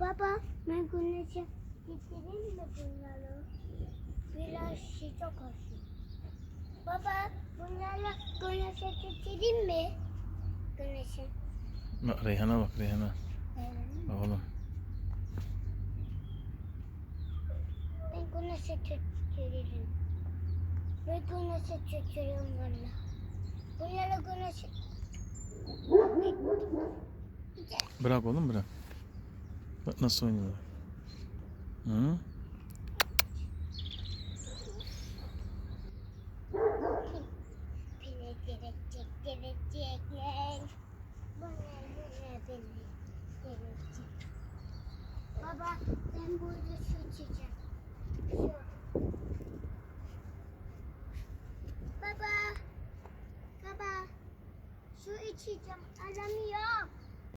Baba, ben güneşe getireyim mi bunları? Biraz sıcak olsun. Baba, bunları güneşe getireyim mi? Güneşe. Bak Reyhan'a bak Reyhan'a. Bak oğlum. Ben güneşe götürürüm. Ben güneşe götürüyorum valla. Bunları güneşe... Bırak oğlum bırak. Bak nasıl oynuyorlar. Hı? Baba, ben burada su içeceğim. Su. Baba, baba, su içeceğim. Aramıyorum.